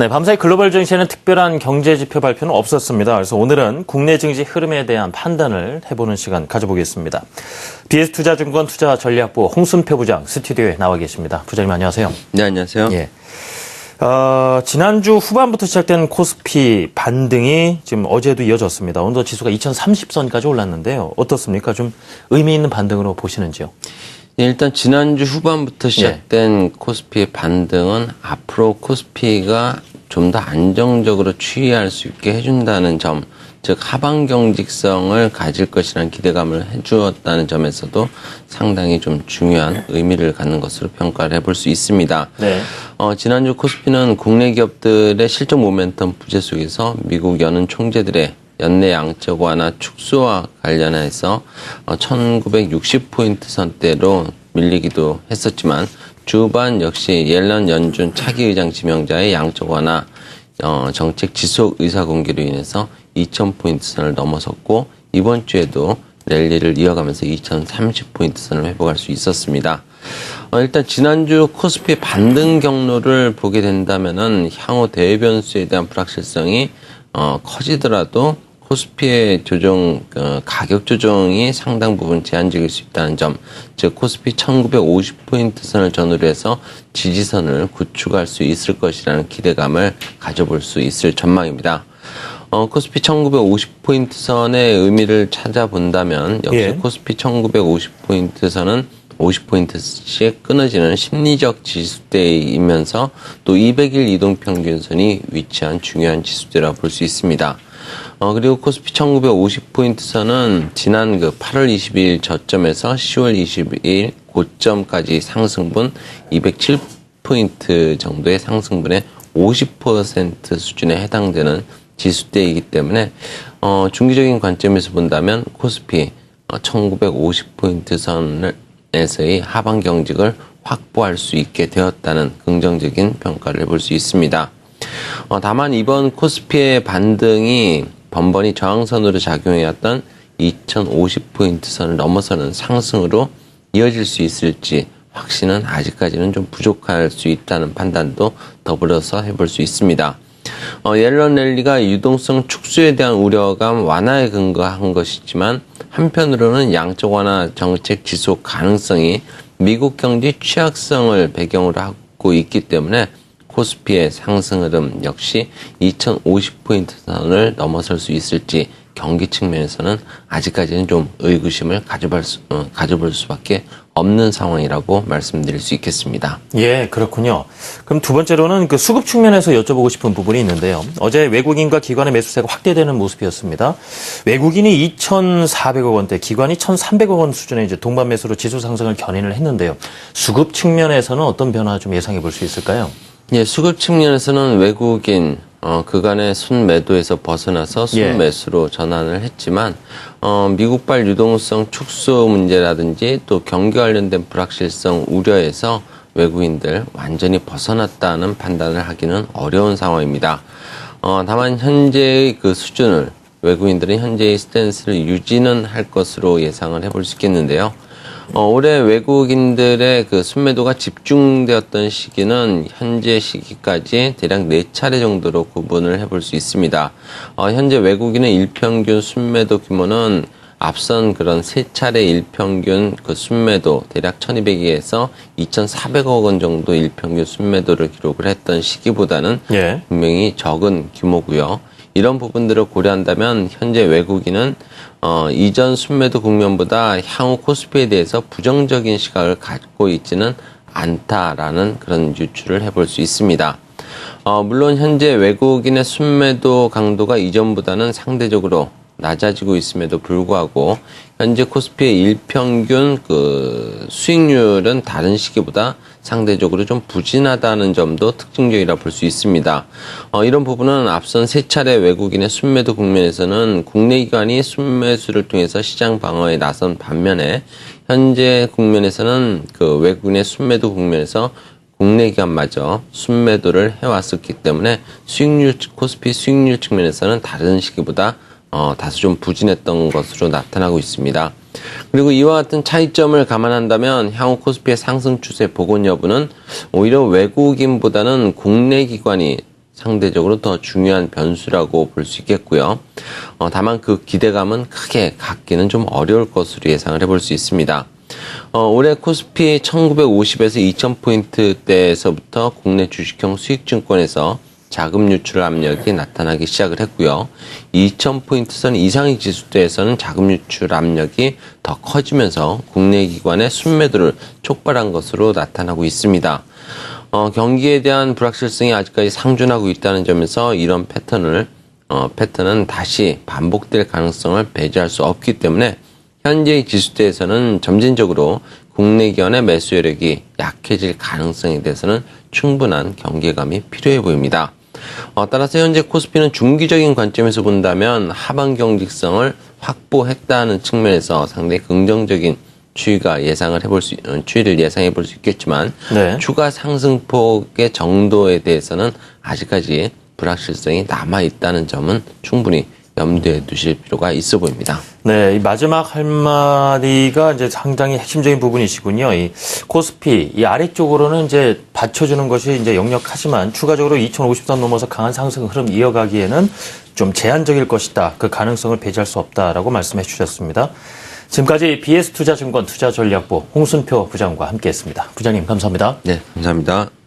네, 밤사이 글로벌 증시에는 특별한 경제 지표 발표는 없었습니다. 그래서 오늘은 국내 증시 흐름에 대한 판단을 해보는 시간 가져보겠습니다. BS 투자증권 투자전략부 홍순표 부장 스튜디오에 나와 계십니다. 부장님 안녕하세요. 네, 안녕하세요. 예. 어, 지난주 후반부터 시작된 코스피 반등이 지금 어제도 이어졌습니다. 오늘도 지수가 2030선까지 올랐는데요. 어떻습니까? 좀 의미 있는 반등으로 보시는지요? 네, 일단 지난주 후반부터 시작된 코스피의 반등은 앞으로 코스피가 좀 더 안정적으로 추이할 수 있게 해준다는 점, 즉 하방 경직성을 가질 것이라는 기대감을 해주었다는 점에서도 상당히 좀 중요한 의미를 갖는 것으로 평가를 해볼 수 있습니다. 네. 어, 지난주 코스피는 국내 기업들의 실적 모멘텀 부재 속에서 미국 연은 총재들의 연내 양적 완화 축소와 관련해서 어, 1960포인트 선대로 밀리기도 했었지만 주반 역시 옐런 연준 차기 의장 지명자의 양적 완화 어, 정책 지속 의사 공개로 인해서 2000포인트 선을 넘어섰고 이번 주에도 랠리를 이어가면서 2030포인트 선을 회복할 수 있었습니다. 어, 일단 지난주 코스피 반등 경로를 보게 된다면은 향후 대외 변수에 대한 불확실성이 어, 커지더라도 코스피의 조정 어, 가격 조정이 상당 부분 제한적일 수 있다는 점, 즉 코스피 1950 포인트 선을 전후로 해서 지지선을 구축할 수 있을 것이라는 기대감을 가져볼 수 있을 전망입니다. 어, 코스피 1950 포인트 선의 의미를 찾아본다면 역시 예. 코스피 1950 포인트 선은 50포인트씩 끊어지는 심리적 지수대이면서 또 200일 이동평균선이 위치한 중요한 지수대라고 볼수 있습니다. 어, 그리고 코스피 1950포인트 선은 지난 그 8월 22일 저점에서 10월 22일 고점까지 상승분 207포인트 정도의 상승분의 50% 수준에 해당되는 지수대이기 때문에 어, 중기적인 관점에서 본다면 코스피 어, 1950포인트 선에서의 하방 경직을 확보할 수 있게 되었다는 긍정적인 평가를 해볼 수 있습니다. 어, 다만 이번 코스피의 반등이 번번이 저항선으로 작용해왔던 2050포인트 선을 넘어서는 상승으로 이어질 수 있을지 확신은 아직까지는 좀 부족할 수 있다는 판단도 더불어서 해볼 수 있습니다. 어, 옐런 랠리가 유동성 축소에 대한 우려감 완화에 근거한 것이지만 한편으로는 양적 완화 정책 지속 가능성이 미국 경제 취약성을 배경으로 하고 있기 때문에 코스피의 상승 흐름 역시 2050포인트 선을 넘어설 수 있을지 경기 측면에서는 아직까지는 좀 의구심을 가져볼, 수, 어, 가져볼 수밖에 없는 상황이라고 말씀드릴 수 있겠습니다. 예, 그렇군요. 그럼 두 번째로는 그 수급 측면에서 여쭤보고 싶은 부분이 있는데요. 어제 외국인과 기관의 매수세가 확대되는 모습이었습니다. 외국인이 2,400억 원대, 기관이 1,300억 원 수준의 이제 동반 매수로 지수 상승을 견인을 했는데요. 수급 측면에서는 어떤 변화 좀 예상해 볼 수 있을까요? 예, 수급 측면에서는 외국인 어, 그간의 순매도에서 벗어나서 예. 순매수로 전환을 했지만 어, 미국발 유동성 축소 문제라든지 또 경기 관련된 불확실성 우려에서 외국인들 완전히 벗어났다는 판단을 하기는 어려운 상황입니다. 어, 다만 현재의 그 수준을 외국인들은 현재의 스탠스를 유지는 할 것으로 예상을 해볼 수 있겠는데요. 어, 올해 외국인들의 그 순매도가 집중되었던 시기는 현재 시기까지 대략 네 차례 정도로 구분을 해볼 수 있습니다. 어, 현재 외국인의 일평균 순매도 규모는 앞선 그런 세 차례 일평균 그 순매도 대략 1200에서 2400억 원 정도 일평균 순매도를 기록을 했던 시기보다는 예. 분명히 적은 규모고요. 이런 부분들을 고려한다면 현재 외국인은 어, 이전 순매도 국면보다 향후 코스피에 대해서 부정적인 시각을 갖고 있지는 않다라는 그런 유추를 해볼 수 있습니다. 어, 물론 현재 외국인의 순매도 강도가 이전보다는 상대적으로 낮아지고 있음에도 불구하고 현재 코스피의 일평균 그 수익률은 다른 시기보다 상대적으로 좀 부진하다는 점도 특징적이라 볼 수 있습니다. 어, 이런 부분은 앞선 세 차례 외국인의 순매도 국면에서는 국내 기관이 순매수를 통해서 시장 방어에 나선 반면에 현재 국면에서는 그 외국인의 순매도 국면에서 국내 기관마저 순매도를 해왔었기 때문에 수익률 코스피 수익률 측면에서는 다른 시기보다 어, 다소 좀 부진했던 것으로 나타나고 있습니다. 그리고 이와 같은 차이점을 감안한다면 향후 코스피의 상승 추세 복원 여부는 오히려 외국인보다는 국내 기관이 상대적으로 더 중요한 변수라고 볼 수 있겠고요. 어, 다만 그 기대감은 크게 갖기는 좀 어려울 것으로 예상을 해볼 수 있습니다. 어, 올해 코스피 1950에서 2000포인트대에서부터 국내 주식형 수익증권에서 자금 유출 압력이 나타나기 시작을 했고요. 2000포인트 선 이상의 지수대에서는 자금 유출 압력이 더 커지면서 국내 기관의 순매도를 촉발한 것으로 나타나고 있습니다. 어, 경기에 대한 불확실성이 아직까지 상존하고 있다는 점에서 이런 패턴을 어, 패턴은 다시 반복될 가능성을 배제할 수 없기 때문에 현재의 지수대에서는 점진적으로 국내 기관의 매수 여력이 약해질 가능성에 대해서는 충분한 경계감이 필요해 보입니다. 어, 따라서 현재 코스피는 중기적인 관점에서 본다면 하반 경직성을 확보했다는 측면에서 상당히 긍정적인 추이가 예상을 해볼 수, 어, 추이를 예상해 볼 수 있겠지만 네. 추가 상승폭의 정도에 대해서는 아직까지 불확실성이 남아 있다는 점은 충분히 염두에 두실 필요가 있어 보입니다. 네, 이 마지막 한마디가 이제 상당히 핵심적인 부분이시군요. 이 코스피, 이 아래쪽으로는 이제 받쳐주는 것이 이제 역력하지만 추가적으로 2050선 넘어서 강한 상승 흐름 이어가기에는 좀 제한적일 것이다. 그 가능성을 배제할 수 없다라고 말씀해 주셨습니다. 지금까지 BS 투자증권 투자전략부 홍순표 부장과 함께 했습니다. 부장님, 감사합니다. 네, 감사합니다.